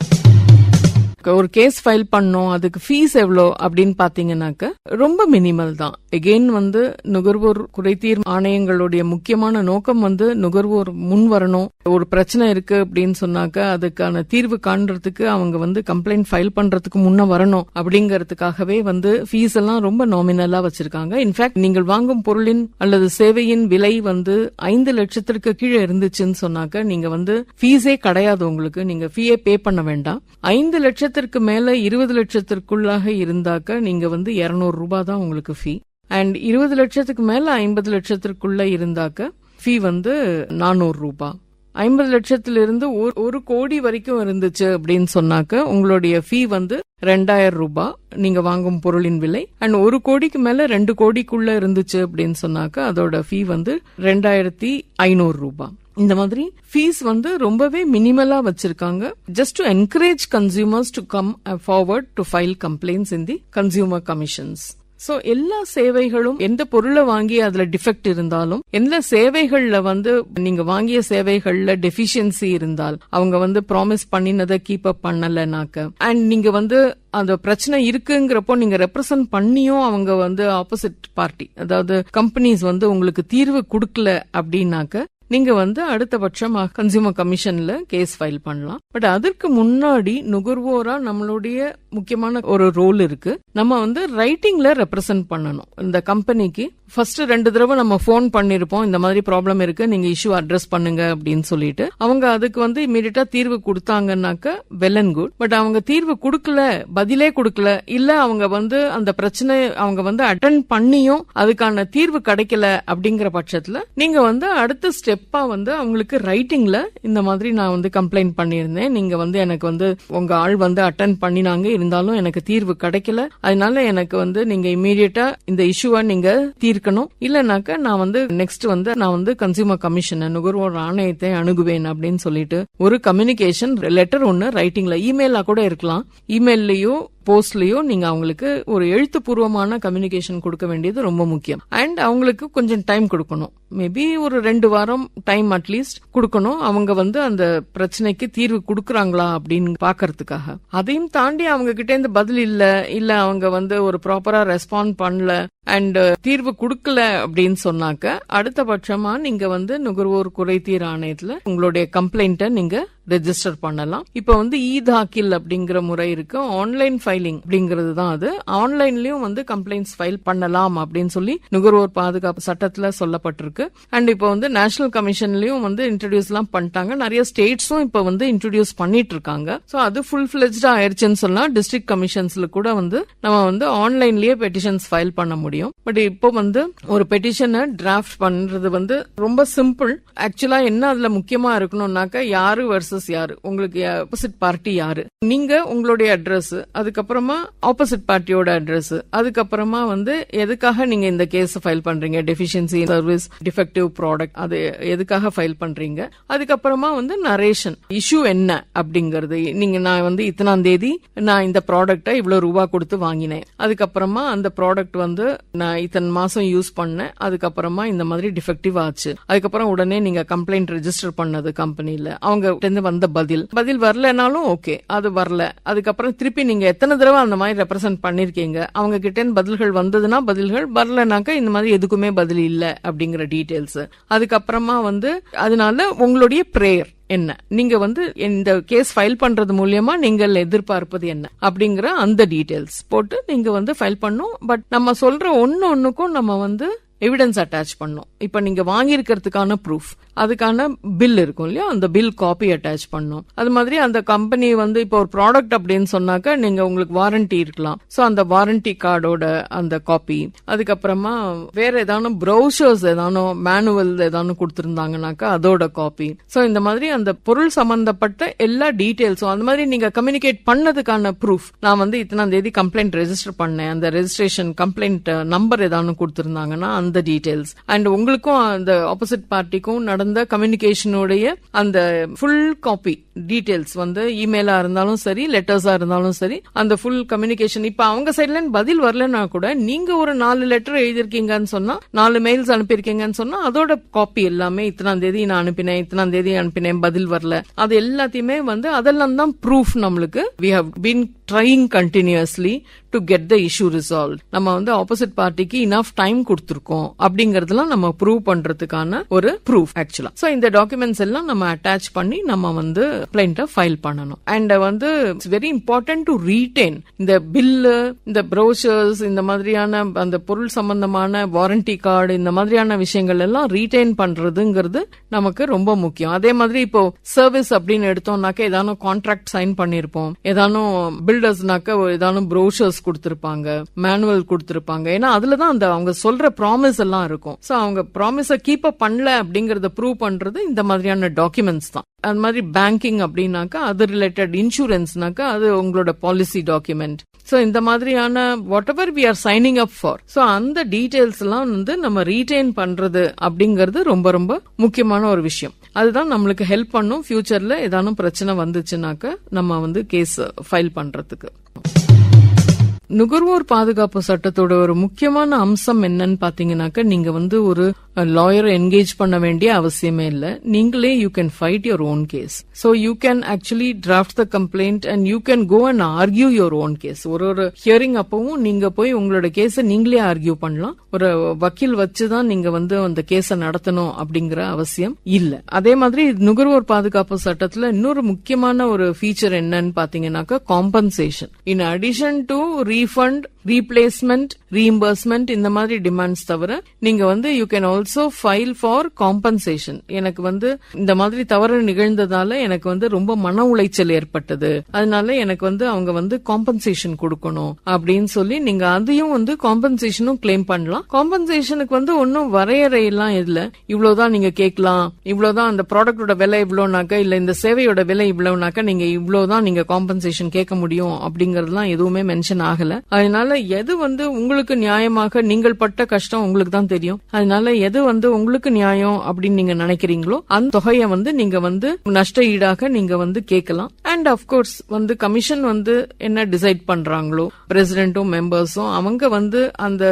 ஒரு கேஸ் ஃபைல் பண்ணோம் அதுக்கு ஃபீஸ் எவ்வளோ அப்படின்னு பாத்தீங்கன்னாக்க ரொம்ப மினிமல் தான். எகெயின் வந்து நுகர்வோர் குறைதீர் ஆணையங்களுடைய முக்கியமான நோக்கம் வந்து நுகர்வோர் முன் வரணும். ஒரு பிரச்சனை இருக்கு அப்படின்னு சொன்னாக்க அதுக்கான தீர்வு காண்றதுக்கு அவங்க வந்து கம்ப்ளைண்ட் ஃபைல் பண்றதுக்கு முன்ன வரணும். அப்படிங்கறதுக்காகவே வந்து ஃபீஸ் எல்லாம் ரொம்ப நாமினலா வச்சிருக்காங்க. இன்ஃபேக்ட் நீங்கள் வாங்கும் பொருளின் அல்லது சேவையின் விலை வந்து ஐந்து லட்சத்திற்கு கீழே இருந்துச்சுன்னு சொன்னாக்க நீங்க வந்து ஃபீஸே கிடையாது உங்களுக்கு. நீங்க ஃபீயே பே பண்ண வேண்டாம். ஐந்து லட்சம் லட்சத்திற்கு மேல இருபது லட்சத்திற்குள்ளாக இருந்தாக்க நீங்க வந்து இருநூறு ரூபாய் தான் உங்களுக்கு ஃபீ அண்ட் இருபது லட்சத்துக்கு மேல ஐம்பது லட்சத்திற்குள்ள இருந்தாக்க ஃபீ வந்து நானூறு ரூபாய். ஐம்பது லட்சத்திலிருந்து ஒரு கோடி வரைக்கும் இருந்துச்சு அப்படின்னு சொன்னாக்க உங்களுடைய ஃபீ வந்து ரெண்டாயிரம் ரூபாய். நீங்க வாங்கும் பொருளின் விலை. அண்ட் ஒரு கோடிக்கு மேல ரெண்டு கோடிக்குள்ள இருந்துச்சு அப்படின்னு சொன்னாக்க அதோட ஃபீ வந்து ரெண்டாயிரத்தி ஐநூறு ரூபாய். இந்த மாதிரி ஃபீஸ் வந்து ரொம்பவே மினிமலா வச்சிருக்காங்க. Just to encourage consumers to come forward to file complaints in the consumer commissions so எல்லா சேவைகளும் எந்த பொருளை வாங்கி அதுல டிஃபெக்ட் இருந்தாலும் எந்த சேவைகள்ல வந்து நீங்க வாங்கிய சேவைகள்ல டெபிஷியன்சி இருந்தால் அவங்க வந்து ப்ராமிஸ் பண்ணினதை கீப் அப் பண்ணலனாக்க அண்ட் நீங்க வந்து அந்த பிரச்சனை இருக்குங்கிறப்போ நீங்க ரெப்ரசன்ட் பண்ணியும் அவங்க வந்து ஆப்போசிட் பார்ட்டி அதாவது கம்பெனிஸ் வந்து உங்களுக்கு தீர்வு கொடுக்கல அப்படின்னாக்க நீங்க வந்து அடுத்தபட்சமா கன்சியூமர் கமிஷன்ல கேஸ் ஃபைல் பண்ணலாம். பட் அதற்கு முன்னாடி நுகர்வோரா நம்மளுடைய முக்கியமான ஒரு ரோல் இருக்கு. நம்ம வந்து ரைட்டிங்ல ரெப்ரசென்ட் பண்ணணும். இந்த கம்பெனிக்கு ஃபர்ஸ்ட் ரெண்டு தடவை நம்ம போன் பண்ணிருப்போம். இந்த மாதிரி ப்ராப்ளம் இருக்கு. நீங்க இஷ்யூ அட்ரஸ் பண்ணுங்க அப்படின்னு சொல்லிட்டு. அவங்க அதுக்கு வந்து இமீடியட்டா தீர்வு கொடுத்தாங்கன்னாக்க வெல் அண்ட் குட் பட் அவங்க தீர்வு கொடுக்கல பதிலே கொடுக்கல இல்ல அவங்க வந்து அந்த பிரச்சனை அவங்க வந்து அட்டன் பண்ணியும் அதுக்கான தீர்வு கிடைக்கல அப்படிங்கிற பட்சத்துல நீங்க வந்து அடுத்த ஸ்டெப் ஸ்டெப்பா வந்து அவங்களுக்கு ரைட்டிங்ல இந்த மாதிரி நான் வந்து கம்ப்ளைண்ட் பண்ணியிருந்தேன். நீங்க வந்து எனக்கு வந்து உங்க ஆள் வந்து அட்டன் பண்ணினாங்க. இருந்தாலும் எனக்கு தீர்வு கிடைக்கல. அதனால எனக்கு வந்து நீங்க இமீடியட்டா இந்த இஷ்யூவை நீங்க தீர்க்கணும். இல்லைனாக்க நான் வந்து நெக்ஸ்ட் வந்து நான் வந்து கன்சியூமர் கமிஷன் நுகர்வோர் ஆணையத்தை அணுகுவேன் அப்படின்னு சொல்லிட்டு ஒரு கம்யூனிகேஷன் லெட்டர் ஒன்னு ரைட்டிங்ல இமெயிலா கூட இருக்கலாம். இமெயில்லயோ போஸ்ட்லயோ நீங்க அவங்களுக்கு ஒரு எழுத்துப்பூர்வமான கம்யூனிகேஷன் கொடுக்க வேண்டியது ரொம்ப முக்கியம். அண்ட் அவங்களுக்கு கொஞ்சம் டைம் கொடுக்கணும். மேபி ஒரு ரெண்டு வாரம் டைம் அட்லீஸ்ட் கொடுக்கணும். அவங்க வந்து அந்த பிரச்சனைக்கு தீர்வு கொடுக்கறாங்களா அப்படின்னு பாக்கறதுக்காக அதையும் தாண்டி அவங்க கிட்ட இருந்து பதில் இல்ல இல்ல அவங்க வந்து ஒரு ப்ராப்பரா ரெஸ்பாண்ட் பண்ணல அண்ட் தீர்வு கொடுக்கல அப்படின்னு சொன்னாக்க அடுத்தபட்சமா நீங்க வந்து நுகர்வோர் குறைதீர் ஆணையத்துல உங்களுடைய கம்ப்ளைண்ட்டை நீங்க ரெஜிஸ்டர் பண்ணலாம். இப்போ வந்து இ தாக்கில் அப்படிங்கிற முறை இருக்கு. ஆன்லைன் ஃபைலிங் அப்படிங்கிறது தான் அது. ஆன்லைன்லயும் வந்து கம்ப்ளைண்ட்ஸ் ஃபைல் பண்ணலாம் அப்படின்னு சொல்லி நுகர்வோர் பாதுகாப்பு சட்டத்துல சொல்லப்பட்டிருக்கு. அண்ட் இப்போ வந்து நேஷனல் கமிஷன்லயும் வந்து இன்ட்ரடியூஸ் எல்லாம் பண்ணிட்டாங்க. நிறைய ஸ்டேட்ஸும் இப்போ வந்து இன்ட்ரடியூஸ் பண்ணிட்டு இருக்காங்க ஸோ அது ஃபுல் பிளெஜ்டா ஆயிடுச்சுன்னு சொல்லலாம் டிஸ்ட்ரிக்ட் கமிஷன்ஸ்ல கூட வந்து நம்ம வந்து ஆன்லைன்லயே பெட்டிஷன்ஸ் ஃபைல் பண்ண முடியும். பட் இப்போ வந்து ஒரு பெட்டிஷனை டிராஃப்ட் பண்றது வந்து ரொம்ப சிம்பிள் ஆக்சுவலா என்ன அதுல முக்கியமா இருக்கணும்னாக்க யாரு வருஷம் அட்ரஸஸ் யாரு? உங்களுக்கு ஆப்போசிட் பார்ட்டி யாரு? நீங்க உங்களுடைய அட்ரஸ் அதுக்கப்புறமா ஆப்போசிட் பார்ட்டியோட அட்ரஸ் அதுக்கப்புறமா வந்து எதுக்காக நீங்க இந்த கேஸ் ஃபைல் பண்றீங்க? டெஃபிஷியன்சி சர்வீஸ் டிஃபெக்டிவ் ப்ராடக்ட் அது எதுக்காக ஃபைல் பண்றீங்க? அதுக்கப்புறமா வந்து நரேஷன் இஷ்யூ என்ன அப்படிங்கறது. நீங்க நான் வந்து இத்தனாம் தேதி நான் இந்த ப்ராடக்ட்டை இவ்வளவு ரூபா கொடுத்து வாங்கினேன். அதுக்கப்புறமா அந்த ப்ராடக்ட் வந்து நான் இத்தனை மாசம் யூஸ் பண்ணேன். அதுக்கப்புறமா இந்த மாதிரி டிஃபெக்டிவ் ஆச்சு. அதுக்கப்புறம் உடனே நீங்க கம்ப்ளைண்ட் ரெஜிஸ்டர் பண்ணது கம்பெனில அவங்க கிட்ட வந்த பதில். பதில் வரலனாலும் ஓகே அது வரல. அதுக்கப்புறம் திருப்பி நீங்க எத்தனை தடவை அந்த மாதிரி ரெப்ரசென்ட் பண்ணிருக்கீங்க? அவங்க கிட்ட பதில்கள் வந்ததுன்னா பதில்கள் வரலனாக்கா இந்த மாதிரி எதுக்குமே பதில் இல்ல அப்படிங்கிற டீடைல்ஸ் அதுக்கப்புறமா வந்து அதனால உங்களுடைய பிரேயர் என்ன? நீங்க வந்து இந்த கேஸ் ஃபைல் பண்றது மூலியமா நீங்கள் எதிர்பார்ப்பது என்ன? அப்படிங்கிற அந்த டீடைல்ஸ் போட்டு நீங்க வந்து ஃபைல் பண்ணும். பட் நம்ம சொல்ற ஒன்னு ஒண்ணுக்கும் நம்ம வந்து எவிடன்ஸ் அட்டாச் பண்ணும். இப்போ நீங்க வாங்கியிருக்கிறதுக்கான ப்ரூஃப் அதுக்கான பில் இருக்கும் இல்லையா? அந்த பில் காப்பி அட்டாச் பண்ணும். அது மாதிரி அந்த கம்பெனி வந்து இப்போ ஒரு ப்ராடக்ட் அப்படின்னு சொன்னாக்க நீங்க உங்களுக்கு வாரண்டி இருக்கலாம். ஸோ அந்த வாரண்டி கார்டோட அந்த காப்பி அதுக்கப்புறமா வேற ஏதானும் ப்ரௌசர்ஸ் ஏதானும் மேனுவல் ஏதானும் கொடுத்திருந்தாங்கனாக்கா அதோட காப்பி ஸோ இந்த மாதிரி அந்த பொருள் சம்பந்தப்பட்ட எல்லா டீட்டெயில்ஸும் அந்த மாதிரி நீங்க கம்யூனிகேட் பண்ணதுக்கான ப்ரூஃப் நான் வந்து இத்தனாம் தேதி கம்ப்ளைண்ட் ரெஜிஸ்டர் பண்ணேன். அந்த ரெஜிஸ்ட்ரேஷன் கம்ப்ளைண்ட் நம்பர் ஏதானும் கொடுத்துருந்தாங்கன்னா அந்த டீட்டெயில்ஸ் அண்ட் உங்களுக்கும் அந்த ஆப்போசிட் பார்ட்டிக்கும் நடந்த கம்யூனிகேஷனுடைய அந்த ஃபுல் காப்பி டீடைல்ஸ் வந்து இமெயிலா இருந்தாலும் சரி லெட்டர்ஸா இருந்தாலும் சரி அந்த ஃபுல் கம்யூனிகேஷன் இப்ப அவங்க சைட்ல இருந்து பதில் வரலன்னா கூட நீங்க ஒரு நாலு லெட்டர் எழுதிருக்கீங்கன்னு சொன்னா நாலு மெயில்ஸ் அனுப்பியிருக்கீங்கன்னு சொன்னா அதோட காப்பி எல்லாமே இத்தனாம் தேதி நான் அனுப்பினேன் இத்தனாம் தேதி அனுப்பினேன் பதில் வரல. அது எல்லாத்தையுமே வந்து அதெல்லாம் தான் ப்ரூஃப் நம்மளுக்கு. We have been trying continuously to get the issue resolve நம்ம வந்து ஆப்போசிட் பார்ட்டிக்கு இனஃப் டைம் கொடுத்துருக்கோம். அப்படிங்கறதெல்லாம் நம்ம ப்ரூவ் பண்றதுக்கான ஒரு ப்ரூஃப் ஆக்சுவலா சோ இந்த டாக்குமெண்ட்ஸ் எல்லாம் நம்ம அட்டாச் பண்ணி நம்ம வந்து கம்ப்ளைண்ட்டை ஃபைல் பண்ணணும். அண்ட் வந்து it's very important to retain இந்த பில்லு இந்த ப்ரௌசர்ஸ் இந்த மாதிரியான அந்த பொருள் சம்பந்தமான வாரண்டி கார்டு இந்த மாதிரியான விஷயங்கள் எல்லாம் ரீடைன் பண்றதுங்கிறது நமக்கு ரொம்ப முக்கியம். அதே மாதிரி இப்போ சர்வீஸ் அப்படின்னு எடுத்தோம்னாக்க ஏதானும் கான்ட்ராக்ட் சைன் பண்ணிருப்போம். ஏதானும் பில்டர்ஸ்னாக்க ஏதானும் ப்ரௌசர்ஸ் கொடுத்திருப்பாங்க மேனுவல் கொடுத்திருப்பாங்க. ஏன்னா அதுலதான் அந்த அவங்க சொல்ற ப்ராமிஸ் எல்லாம் இருக்கும். சோ அவங்க ப்ராமிஸை கீப் அப் பண்ணல அப்படிங்கறத ப்ரூவ் பண்றது இந்த மாதிரியான டாக்குமெண்ட்ஸ் தான். அது மாதிரி பேங்கிங் அப்படின்னாக்கா அது ரிலேட்டட் இன்சூரன்ஸ்னாக்கா அது உங்களோட பாலிசி டாக்குமெண்ட் சோ இந்த மாதிரியான whatever we are signing up for so அந்த டீடைல்ஸ் எல்லாம் வந்து நம்ம ரீடைன் பண்றது அப்படிங்கறது ரொம்ப ரொம்ப முக்கியமான ஒரு விஷயம். அதுதான் நம்மளுக்கு ஹெல்ப் பண்ணும். ஃபியூச்சர்ல ஏதானும் பிரச்சனை வந்துச்சுனாக்க நம்ம வந்து கேஸ் ஃபைல் பண்றதுக்கு. நுகர்வோர் பாதுகாப்பு சட்டத்தோட ஒரு முக்கியமான அம்சம் என்னன்னு பாத்தீங்கன்னாக்க நீங்க வந்து ஒரு லாயர் என்கேஜ் பண்ண வேண்டிய அவசியமே இல்லை. நீங்களே you can fight your own case so you can actually draft the complaint and you can go and argue your own case ஒரு ஒரு ஹியரிங் அப்பவும் நீங்க போய் உங்களோட கேஸை நீங்களே ஆர்கியூ பண்ணலாம். ஒரு வக்கீல் வச்சுதான் நீங்க வந்து அந்த கேஸை நடத்தணும் அப்படிங்கிற அவசியம் இல்லை. அதே மாதிரி நுகர்வோர் பாதுகாப்பு சட்டத்துல இன்னொரு முக்கியமான ஒரு ஃபீச்சர் என்னன்னு பாத்தீங்கன்னாக்கா compensation in addition to refund replacement reimbursement இந்த மாதிரி டிமாண்ட்ஸ் தவிர நீங்க வந்து you can also file for compensation எனக்கு வந்து இந்த மாதிரி தவறு நிகழ்ந்ததால எனக்கு வந்து ரொம்ப மன உளைச்சல் ஏற்பட்டது. அதனால எனக்கு வந்து அவங்க வந்து காம்பன்சேஷன் கொடுக்கணும் அப்படின்னு சொல்லி நீங்க அதையும் வந்து காம்பன்சேஷனும் கிளைம் பண்ணலாம். காம்பன்சேஷனுக்கு வந்து ஒன்னும் வரையறை எல்லாம் இல்ல. இவ்வளவுதான் நீங்க கேட்கலாம். இவ்வளவுதான் அந்த ப்ராடக்டோட விலை இவ்வளவுனாக்கா இல்ல இந்த சேவையோட விலை இவ்வளவுனாக்கா நீங்க இவ்வளவுதான் நீங்க காம்பன்சேஷன் கேட்க முடியும் அப்படிங்கறதுலாம் எதுவுமே மென்ஷன் ஆகல. அதனால எது வந்து உங்களுக்கு உங்களுக்கு நியாயமாக நீங்கள் பட்ட கஷ்டம் உங்களுக்கு தான் தெரியும். அதனால எது வந்து உங்களுக்கு நியாயம் அப்படின்னு நீங்க நினைக்கிறீங்களோ அந்த தொகையை வந்து நீங்க வந்து நஷ்ட ஈடாக நீங்க வந்து கேட்கலாம். அண்ட் அப்கோர்ஸ் வந்து கமிஷன் வந்து என்ன டிசைட் பண்றாங்களோ பிரசிடென்ட்டும் மெம்பர்ஸும் அவங்க வந்து அந்த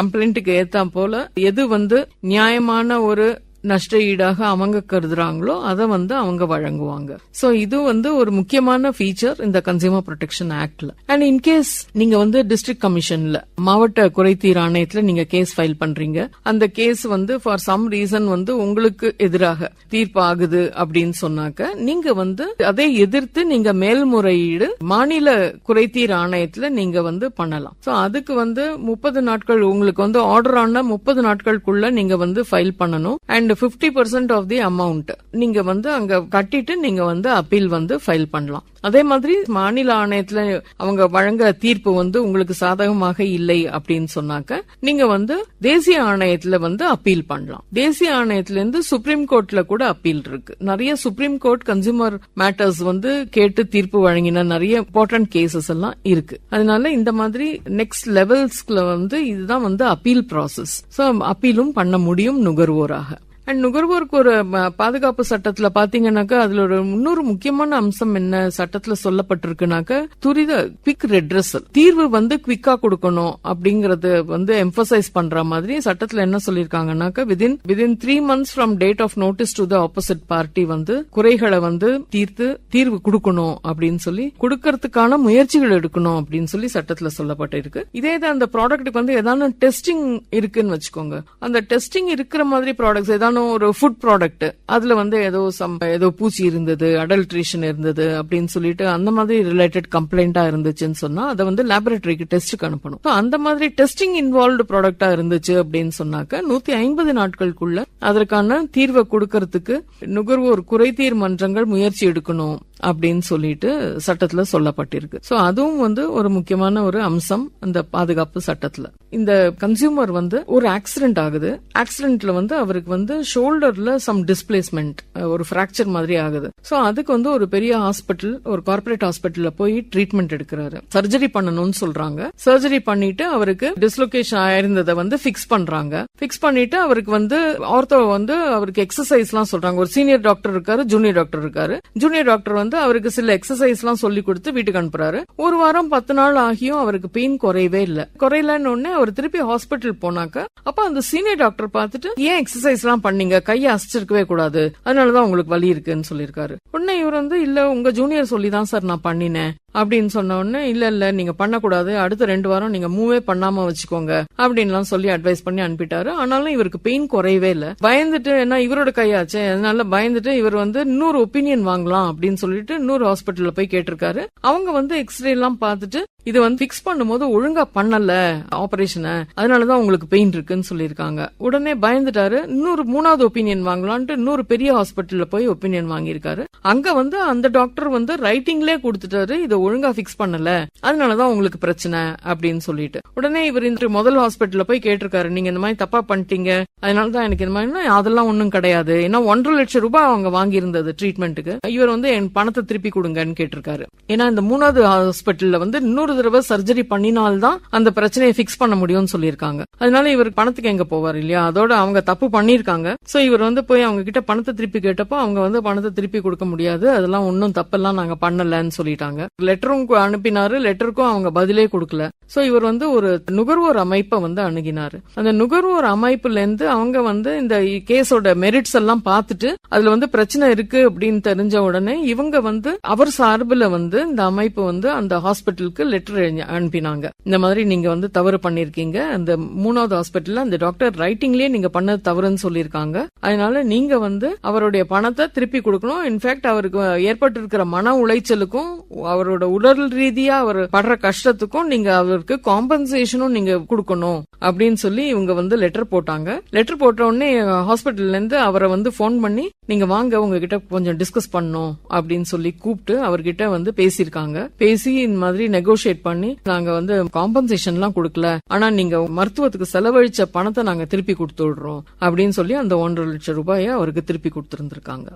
கம்ப்ளைண்ட்டுக்கு ஏத்தா போல எது வந்து நியாயமான ஒரு நஷ்ட ஈடாக அவங்க கருதுறாங்களோ அதை வந்து அவங்க வழங்குவாங்க. சோ இது வந்து ஒரு முக்கியமான ஃபீச்சர் இந்த கன்சியூமர் ப்ரொடெக்ஷன் ஆக்ட்ல அண்ட் இன்கேஸ் நீங்க வந்து டிஸ்ட்ரிக்ட் கமிஷன்ல மாவட்ட குறைதீர் ஆணையத்துல நீங்க கேஸ் ஃபைல் பண்றீங்க அந்த கேஸ் வந்து ஃபார் சம் ரீசன் வந்து உங்களுக்கு எதிராக தீர்ப்பு ஆகுது அப்படின்னு சொன்னாக்க நீங்க வந்து அதை எதிர்த்து நீங்க மேல்முறையீடு மாநில குறைதீர் ஆணையத்துல நீங்க வந்து பண்ணலாம். சோ அதுக்கு வந்து முப்பது நாட்கள் உங்களுக்கு வந்து ஆர்டர் ஆன முப்பது நாட்களுக்குள்ள நீங்க வந்து ஃபைல் பண்ணணும். And fifty percent of the amount நீங்க வந்து அங்க கட்டிட்டு நீங்க வந்து அப்பீல் வந்து ஃபைல் பண்ணலாம். அதே மாதிரி மாநில ஆணையத்துல அவங்க வழங்குற தீர்ப்பு வந்து உங்களுக்கு சாதகமாக இல்லை அப்படின்னு சொன்னாக்க நீங்க வந்து தேசிய ஆணையத்துல வந்து அப்பீல் பண்ணலாம். தேசிய ஆணையத்துல இருந்து சுப்ரீம் கோர்ட்ல கூட அப்பீல் இருக்கு. நிறைய சுப்ரீம் கோர்ட் கன்சியூமர் மேட்டர்ஸ் வந்து கேட்டு தீர்ப்பு வழங்கின நிறைய இம்பார்ட்டன்ட் கேசஸ் எல்லாம் இருக்கு. அதனால இந்த மாதிரி நெக்ஸ்ட் லெவல்ஸ்ல வந்து இதுதான் வந்து அப்பீல் ப்ராசஸ் ஸோ அப்பீலும் பண்ண முடியும் நுகர்வோராக. அண்ட் நுகர்வோருக்கு ஒரு பாதுகாப்பு சட்டத்துல பாத்தீங்கன்னாக்கா அதுல ஒரு இன்னொரு முக்கியமான அம்சம் என்ன சட்டத்துல சொல்லப்பட்டிருக்குனாக்க துரித குவிக் ரெட்ரஸல் தீர்வு வந்து குவிக்கா கொடுக்கணும் அப்படிங்கறது வந்து எம்பசைஸ் பண்ற மாதிரி சட்டத்துல என்ன சொல்லிருக்காங்கன்னாக்க within within three months from date of notice to the opposite party வந்து குறைகளை வந்து தீர்த்து தீர்வு கொடுக்கணும் அப்படின்னு சொல்லி கொடுக்கறதுக்கான முயற்சிகள் எடுக்கணும் அப்படின்னு சொல்லி சட்டத்துல சொல்லப்பட்டிருக்கு. இதே தான் அந்த ப்ராடக்ட்டுக்கு வந்து ஏதாவது டெஸ்டிங் இருக்குன்னு வச்சுக்கோங்க. அந்த டெஸ்டிங் இருக்கிற மாதிரி ப்ராடக்ட்ஸ் ஏதானும் ஒரு ஃபுட் ப்ராடக்ட் அதுல வந்து ஏதோ சம் ஏதோ பூச்சி இருந்தது அடல்ட்ரேஷன் இருந்தது அப்படின்னு சொல்லிட்டு அந்த மாதிரி ரிலேட்டட் கம்ப்ளைண்டா இருந்துச்சுன்னு சொன்னா அதை வந்து லேபரேட்டரிக்கு டெஸ்ட்டுக்கு அனுப்பணும். அந்த மாதிரி டெஸ்டிங் இன்வால்வ்டு ப்ராடக்டா இருந்துச்சு அப்படின்னு சொன்னாக்க நூத்தி ஐம்பது நாட்களுக்குள்ள அதற்கான தீர்வை கொடுக்கறதுக்கு நுகர்வோர் குறைதீர் மன்றங்கள் முயற்சி எடுக்கணும். அப்படின்னு சொல்லிட்டு சட்டத்துல சொல்லப்பட்டிருக்கு. சோ அதுவும் வந்து ஒரு முக்கியமான ஒரு அம்சம் இந்த பாதுகாப்பு சட்டத்துல. இந்த கன்சியூமர் வந்து ஒரு ஆக்சிடென்ட் ஆகுது. ஆக்சிடென்ட்ல வந்து அவருக்கு வந்து ஷோல்டர்ல சம் டிஸ்பிளேஸ்மெண்ட் ஒரு பிராக்சர் மாதிரி ஆகுது. சோ அதுக்கு வந்து ஒரு பெரிய ஹாஸ்பிட்டல் ஒரு கார்ப்பரேட் ஹாஸ்பிட்டல்ல போய் ட்ரீட்மெண்ட் எடுக்கிறாரு. சர்ஜரி பண்ணணும்னு சொல்றாங்க. சர்ஜரி பண்ணிட்டு அவருக்கு டிஸ்லொகேஷன் ஆயிருந்ததை வந்து பிக்ஸ் பண்றாங்க. பிக்ஸ் பண்ணிட்டு அவருக்கு வந்து ஆர்த்தோ வந்து அவருக்கு எக்ஸசைஸ் எல்லாம் சொல்றாங்க. ஒரு சீனியர் டாக்டர் இருக்காரு ஜூனியர் டாக்டர் இருக்காரு. ஜூனியர் டாக்டர் வந்து அவருக்கு சில எக்ஸசைஸ் எல்லாம் சொல்லி கொடுத்து வீட்டுக்கு அனுப்புறாரு. ஒரு வாரம் பத்து நாள் ஆகியும் அவருக்கு பெயின் குறையவே இல்ல. குறையலன்னு உடனே அவர் திருப்பி ஹாஸ்பிட்டல் போனாக்க அப்ப அந்த சீனியர் டாக்டர் பார்த்துட்டு ஏன் எக்ஸசைஸ் எல்லாம் பண்ணீங்க? கையை அசைச்சிருக்கவே கூடாது. அதனாலதான் உங்களுக்கு வலி இருக்குன்னு சொல்லியிருக்காரு. உடனே இவர் வந்து இல்ல உங்க ஜூனியர் சொல்லி தான் சார் நான் பண்ணினேன். அப்படின்னு சொன்ன உடனே இல்ல இல்ல நீங்க பண்ணக்கூடாது. அடுத்த ரெண்டு வாரம் நீங்க மூவே பண்ணாம வச்சுக்கோங்க. அப்படின்லாம் சொல்லி அட்வைஸ் பண்ணி அனுப்பிட்டாரு. ஆனாலும் இவருக்கு பெயின் குறையவே இல்ல. பயந்துட்டு ஏன்னா இவரோட கையாச்சே. அதனால பயந்துட்டு இவர் வந்து இன்னொரு ஒப்பீனியன் வாங்கலாம். அப்படின்னு சொல்லிட்டு இன்னொரு ஹாஸ்பிட்டல்ல போய் கேட்டிருக்காரு. அவங்க வந்து எக்ஸ்ரே எல்லாம் பார்த்துட்டு இது வந்து பிக்ஸ் பண்ணும்போது ஒழுங்கா பண்ணல ஆபரேஷனை அதனாலதான் உங்களுக்கு பெயின் இருக்குன்னு சொல்லியிருக்காங்க. உடனே பயந்துட்டாரு. இன்னொரு மூணாவது ஒப்பீனியன் வாங்கலான்ட்டு இன்னொரு பெரிய ஹாஸ்பிட்டல்ல போய் ஒப்பீனியன் வாங்கியிருக்காரு. அங்க வந்து அந்த டாக்டர் வந்து ரைட்டிங்லேயே கொடுத்துட்டாரு. இதை ஒழுங்கா பிக்ஸ் பண்ணல. அதனாலதான் உங்களுக்கு பிரச்சனை அப்படின்னு சொல்லிட்டு. உடனே இவர் இந்த முதல் ஹாஸ்பிட்டல்ல போய் கேட்டிருக்காரு. நீங்க இந்த மாதிரி தப்பா பண்ணிட்டீங்க. அதனாலதான் எனக்கு இந்த மாதிரி அதெல்லாம் ஒண்ணும் கிடையாது. ஏன்னா ஒன்றரை லட்சம் ரூபாய் அவங்க வாங்கியிருந்தது ட்ரீட்மெண்ட்டுக்கு இவர் வந்து என் பணத்தை திருப்பி கொடுங்கன்னு கேட்டிருக்காரு. ஏன்னா இந்த மூணாவது ஹாஸ்பிட்டல்ல வந்து இன்னொரு தடவை சர்ஜரி பண்ணினால்தான் அந்த பிரச்சனையை பிக்ஸ் பண்ண முடியும்னு சொல்லியிருக்காங்க. அதனால இவர் பணத்துக்கு எங்க போவார் இல்லையா? அதோட அவங்க தப்பு பண்ணிருக்காங்க சோ இவர் வந்து போய் அவங்க கிட்ட பணத்தை திருப்பி கேட்டப்போ அவங்க வந்து பணத்தை திருப்பி கொடுக்க முடியாது. அதெல்லாம் ஒன்னும் தப்பெல்லாம் நாங்க பண்ணலன்னு சொல்லிட்டாங்க. லெட்டரும் அனுப்பினாரு. லெட்டருக்கும் அவங்க பதிலே கொடுக்கல. சோ இவர் வந்து ஒரு நுகர்வோர் அமைப்பை வந்து அணுகினாரு. அந்த நுகர்வோர் அமைப்புல இருந்து அவங்க வந்து இந்த கேஸோட மெரிட்ஸ் எல்லாம் பார்த்துட்டு அதுல வந்து பிரச்சனை இருக்கு அப்படின்னு தெரிஞ்ச உடனே இவங்க வந்து அவர் சார்புல வந்து இந்த அமைப்பு வந்து அந்த ஹாஸ்பிட்டலுக்கு லெட்டர் அனுப்பினாங்க. இந்த மாதிரி நீங்க வந்து தவறு பண்ணிருக்கீங்க. அந்த மூணாவது ஹாஸ்பிட்டல்ல அந்த டாக்டர் ரைட்டிங்லயே நீங்க பண்ணது தவறுன்னு சொல்லியிருக்காங்க. அதனால நீங்க வந்து அவருடைய பணத்தை திருப்பி கொடுக்கணும். இன்ஃபேக்ட் அவருக்கு ஏற்பட்டிருக்கிற மன உளைச்சலுக்கும் அவரோட உடல் ரீதியா அவர் படுற கஷ்டத்துக்கும் நீங்க அவருக்கு காம்பன்சேஷனும் நீங்க கொடுக்கணும் அப்படின்னு சொல்லி இவங்க வந்து லெட்டர் போட்டாங்க. லெட்டர் போட்ட உடனே ஹாஸ்பிட்டல்ல இருந்து அவரை வந்து போன் பண்ணி நீங்க வாங்க உங்ககிட்ட கொஞ்சம் டிஸ்கஸ் பண்ணும் அப்படின்னு சொல்லி கூப்பிட்டு அவர்கிட்ட வந்து பேசியிருக்காங்க. பேசி இந்த மாதிரி நெகோஷியேட் பண்ணி நாங்க வந்து காம்பன்சேஷன் எல்லாம் கொடுக்கல. ஆனா நீங்க மருத்துவத்துக்கு செலவழிச்ச பணத்தை நாங்க திருப்பி கொடுத்து விடுறோம் அப்படின்னு சொல்லி அந்த ஒன்றரை லட்சம் ரூபாயை அவருக்கு திருப்பி கொடுத்திருந்திருக்காங்க.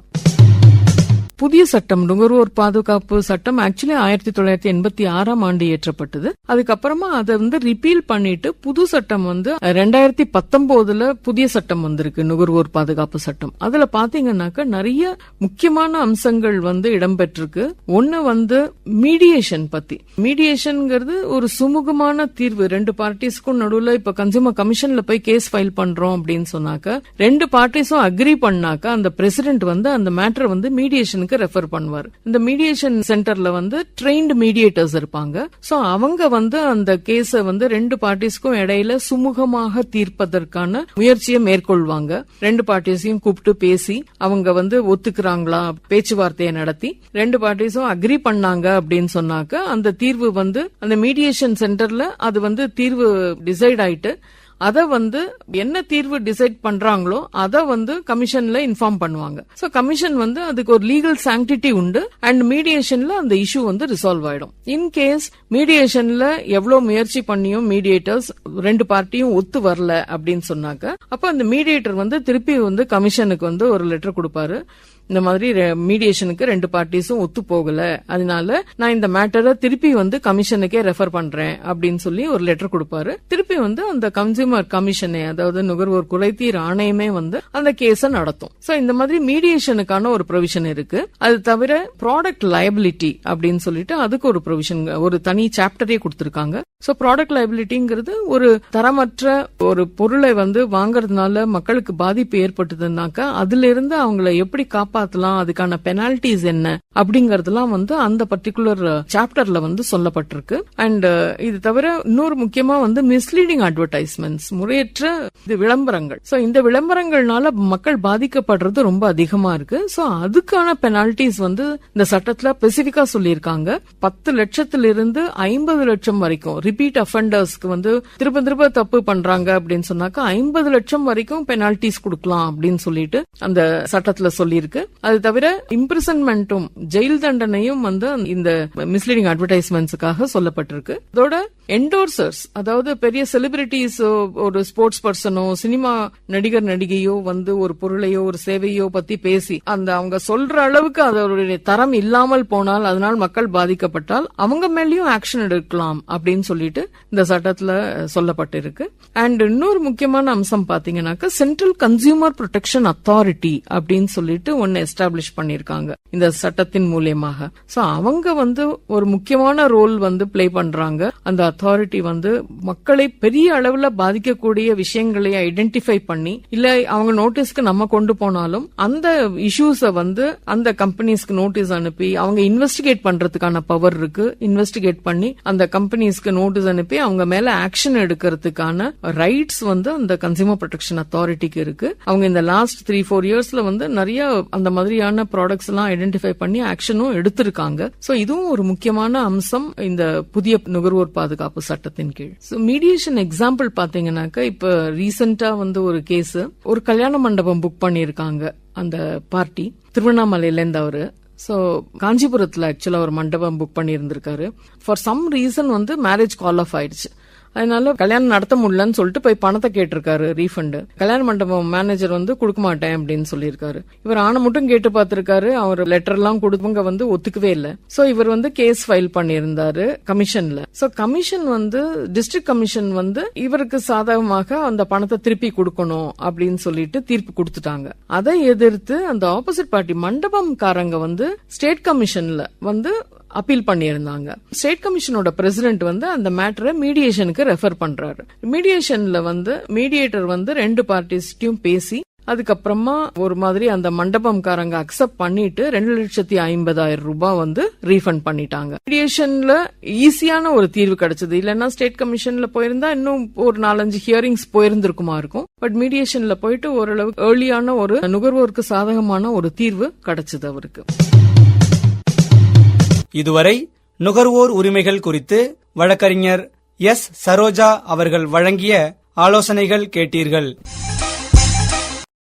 புதிய சட்டம் நுகர்வோர் பாதுகாப்பு சட்டம் ஆக்சுவலி ஆயிரத்தி தொள்ளாயிரத்தி எண்பத்தி ஆறாம் ஆண்டு இயற்றப்பட்டது. அதுக்கப்புறமா அதை வந்து ரிப்பீல் பண்ணிட்டு புது சட்டம் வந்து ரெண்டாயிரத்தி பத்தொன்பதுல புதிய சட்டம் வந்திருக்கு நுகர்வோர் பாதுகாப்பு சட்டம். அதுல பாத்தீங்கன்னாக்க நிறைய முக்கியமான அம்சங்கள் வந்து இடம்பெற்றிருக்கு. ஒண்ணு வந்து மீடியேஷன் பத்தி. மீடியேஷன்ங்கிறது ஒரு சுமூகமான தீர்வு. ரெண்டு பார்ட்டிஸ்க்கும் நடுவுல இப்ப கன்சியூமர் கமிஷன்ல போய் கேஸ் ஃபைல் பண்றோம் அப்படின்னு சொன்னாக்க ரெண்டு பார்ட்டிஸும் அக்ரி பண்ணாக்க அந்த பிரசிடென்ட் வந்து அந்த மேட்டர் வந்து மீடியேஷனுக்கு ரெஃபர் பண்ணுவார். இந்த மீடியேஷன் சென்டர்ல வந்து ட்ரெயின்டு மீடியேட்டர்ஸ் இருப்பாங்க. சோ அவங்க வந்து அந்த கேஸ வந்து ரெண்டு பார்ட்டிஸ்க்கும் இடையில சுமூகமாக தீர்ப்பதற்கான முயற்சியை மேற்கொள்வாங்க. ரெண்டு பார்ட்டிஸையும் கூப்பிட்டு பேசி அவங்க வந்து ஒத்துக்கிறாங்களா பேச்சுவார்த்தையை நடத்தி ரெண்டு பார்ட்டிஸும் அக்ரி பண்ணாங்க அப்படின்னு சொன்னாக்க அந்த தீர்வு வந்து அந்த மீடியேஷன் சென்டர்ல அது வந்து தீர்வு டிசைட் ஆயிட்டு அதை வந்து என்ன தீர்வு டிசைட் பண்றாங்களோ அதை வந்து கமிஷன்ல இன்ஃபார்ம் பண்ணுவாங்க. சோ கமிஷன் வந்து அதுக்கு ஒரு லீகல் சாங்டிட்டி உண்டு அண்ட் மீடியேஷன்ல அந்த இஷ்யூ வந்து ரிசால்வ் ஆயிடும். இன் கேஸ் மீடியேஷன்ல எவ்வளவு முயற்சி பண்ணியும் மீடியேட்டர்ஸ் ரெண்டு பார்ட்டியும் ஒத்து வரல அப்படின்னு சொன்னாக்க அப்ப அந்த மீடியேட்டர் வந்து திருப்பி வந்து கமிஷனுக்கு வந்து ஒரு லெட்டர் கொடுப்பாரு. இந்த மாதிரி மீடியேஷனுக்கு ரெண்டு பார்ட்டிஸும் ஒத்து போகல. அதனால நான் இந்த மேட்டரை திருப்பி வந்து கமிஷனுக்கே ரெஃபர் பண்றேன் அப்படின்னு சொல்லி ஒரு லெட்டர் கொடுப்பாரு. திருப்பி வந்து அந்த கன்சியூமர் கமிஷனே அதாவது நுகர்வோர் குறைதீர் ஆணையமே வந்து அந்த கேஸ நடத்தும். சோ இந்த மாதிரி மீடியேஷனுக்கான ஒரு ப்ரொவிஷன் இருக்கு. அது தவிர ப்ராடக்ட் லயபிலிட்டி அப்படின்னு சொல்லிட்டு அதுக்கு ஒரு ப்ரொவிஷன் ஒரு தனி சாப்டரே கொடுத்திருக்காங்க. சோ ப்ராடக்ட் லயபிலிட்டிங்கிறது ஒரு தரமற்ற ஒரு பொருளை வந்து வாங்குறதுனால மக்களுக்கு பாதிப்பு ஏற்பட்டதுனாக்கா அதுல இருந்து அவங்கள எப்படி காப்பாத்தலாம் அதுக்கான பெனால்டிஸ் என்ன அப்படிங்கறதெல்லாம் வந்து அந்த பர்டிகுலர் சாப்டர்ல வந்து சொல்லப்பட்டிருக்கு. அண்ட் இது தவிர இன்னொரு முக்கியமா வந்து மிஸ்லீடிங் அட்வர்டைஸ்மெண்ட்ஸ் முறையற்ற இது விளம்பரங்கள். சோ இந்த விளம்பரங்கள்னால மக்கள் பாதிக்கப்படுறது ரொம்ப அதிகமா இருக்கு. சோ அதுக்கான பெனால்டிஸ் வந்து இந்த சட்டத்துல ஸ்பெசிபிக்கா சொல்லியிருக்காங்க. பத்து லட்சத்திலிருந்து ஐம்பது லட்சம் வரைக்கும் ரிப்பீட் அஃபண்டர்ஸ்க்கு வந்து திரும்ப திரும்ப தப்பு பண்றாங்க அப்படின்னு சொன்னாக்கா ஐம்பது லட்சம் வரைக்கும் பெனால்டிஸ் கொடுக்கலாம் அப்படின்னு சொல்லிட்டு அந்த சட்டத்துல சொல்லியிருக்கு. அது தவிர இம்ப்ரிசன்மெண்ட்டும் ஜெயில் தண்டனையும் வந்து இந்த மிஸ்லீடிங் அட்வர்டைஸ்மெண்ட்ஸுக்காக சொல்லப்பட்டிருக்கு. அதோட என்டோர்சர்ஸ் அதாவது பெரிய செலிபிரிட்டிஸோ ஒரு ஸ்போர்ட்ஸ் பர்சனோ சினிமா நடிகர் நடிகையோ வந்து ஒரு பொருளையோ ஒரு சேவையோ பத்தி பேசி அந்த அவங்க சொல்ற அளவுக்கு அதோடைய தரம் இல்லாமல் போனால் அதனால் மக்கள் பாதிக்கப்பட்டால் அவங்க மேலயும் ஆக்ஷன் எடுக்கலாம் அப்படின்னு சொல்லிட்டு இந்த சட்டத்துல சொல்லப்பட்டிருக்கு. அண்ட் இன்னொரு முக்கியமான அம்சம் பாத்தீங்கன்னாக்க சென்ட்ரல் கன்சியூமர் ப்ரொடெக்ஷன் அத்தாரிட்டி அப்படின்னு சொல்லிட்டு ஒன்னு எஸ்டாப்ளிஷ் பண்ணிருக்காங்க இந்த சட்டத்தின் மூலியமாக. சோ அவங்க வந்து ஒரு முக்கியமான ரோல் வந்து பிளே பண்றாங்க. அந்த அத்தாரிட்டி வந்து மக்களை பெரிய அளவுல பாதி பாதிக்கக்கூடிய விஷயங்களை ஐடென்டிஃபை பண்ணி இல்ல அவங்க நோட்டீஸ்க்கு நம்ம கொண்டு போனாலும் அந்த இஷ்யூஸ வந்து அந்த கம்பெனிஸ்க்கு நோட்டீஸ் அனுப்பி அவங்க இன்வெஸ்டிகேட் பண்றதுக்கான பவர் இருக்கு இன்வெஸ்டிகேட் பண்ணி அந்த கம்பெனிஸ்க்கு நோட்டீஸ் அனுப்பி அவங்க மேல ஆக்ஷன் எடுக்கிறதுக்கான ரைட்ஸ் வந்து அந்த கன்சியூமர் ப்ரொடெக்ஷன் அத்தாரிட்டிக்கு இருக்கு. அவங்க இந்த லாஸ்ட் த்ரீ ஃபோர் இயர்ஸ்ல வந்து நிறைய அந்த மாதிரியான ப்ராடக்ட்ஸ் எல்லாம் ஐடென்டிஃபை பண்ணி ஆக்ஷனும் எடுத்திருக்காங்க. சோ இதுவும் ஒரு முக்கியமான அம்சம் இந்த புதிய நுகர்வோர் பாதுகாப்பு சட்டத்தின் கீழ். மீடியேஷன் எக்ஸாம்பிள் பாத்தீங்கன்னாக்கா இப்ப ரீசெண்டா வந்து ஒரு கேஸ் ஒரு கல்யாண மண்டபம் புக் பண்ணிருக்காங்க அந்த பார்ட்டி திருவண்ணாமலையில இருந்து அவரு. சோ காஞ்சிபுரத்துல ஆக்சுவலா ஒரு மண்டபம் புக் பண்ணியிருந்திருக்காரு. ஃபார் சம் ரீசன் வந்து மேரேஜ் கால் ஆஃப் ஆயிடுச்சு. அதனால கல்யாணம் நடத்த முடியலன்னு சொல்லிட்டு போய் பணத்தை கேட்டிருக்காரு ரீஃபண்டு கல்யாண மண்டபம் மேனேஜர் வந்து கொடுக்க மாட்டேன் அப்படின்னு சொல்லியிருக்காரு. இவர் ஆன மட்டும் கேட்டு பார்த்திருக்காரு அவர் லெட்டர் எல்லாம் கொடுத்தவங்க வந்து ஒத்துக்கவே இல்லை. சோ இவர் வந்து கேஸ் ஃபைல் பண்ணியிருந்தாரு கமிஷன்ல சோ கமிஷன் வந்து டிஸ்ட்ரிக்ட் கமிஷன் வந்து இவருக்கு சாதகமாக அந்த பணத்தை திருப்பி கொடுக்கணும் அப்படின்னு சொல்லிட்டு தீர்ப்பு கொடுத்துட்டாங்க. அதை எதிர்த்து அந்த ஆப்போசிட் பார்ட்டி மண்டபம்காரங்க வந்து ஸ்டேட் கமிஷன்ல வந்து அப்பீல் பண்ணியிருந்தாங்க. ஸ்டேட் கமிஷனோட பிரசிடென்ட் வந்து அந்த மேட்டரை மீடியேஷனுக்கு ரெஃபர் பண்றாரு. மீடியேஷன்ல வந்து மீடியேட்டர் வந்து ரெண்டு பார்ட்டிஸ்டையும் பேசி அதுக்கப்புறமா ஒரு மாதிரி அந்த மண்டபம்காரங்க அக்செப்ட் பண்ணிட்டு ரெண்டு லட்சத்தி ஐம்பதாயிரம் ரூபாய் வந்து ரீஃபண்ட் பண்ணிட்டாங்க. மீடியேஷன்ல ஈஸியான ஒரு தீர்வு கிடைச்சது. இல்லைன்னா ஸ்டேட் கமிஷன்ல போயிருந்தா இன்னும் ஒரு நாலஞ்சு ஹியரிங்ஸ் போயிருந்திருக்குமா இருக்கும். பட் மீடியேஷன்ல போயிட்டு ஓரளவு ஏர்லியான ஒரு நுகர்வோருக்கு சாதகமான ஒரு தீர்வு கிடைச்சது அவருக்கு. இதுவரை நுகர்வோர் உரிமைகள் குறித்து வழக்கறிஞர் எஸ். சரோஜா அவர்கள் வழங்கிய ஆலோசனைகள் கேட்டீர்கள்.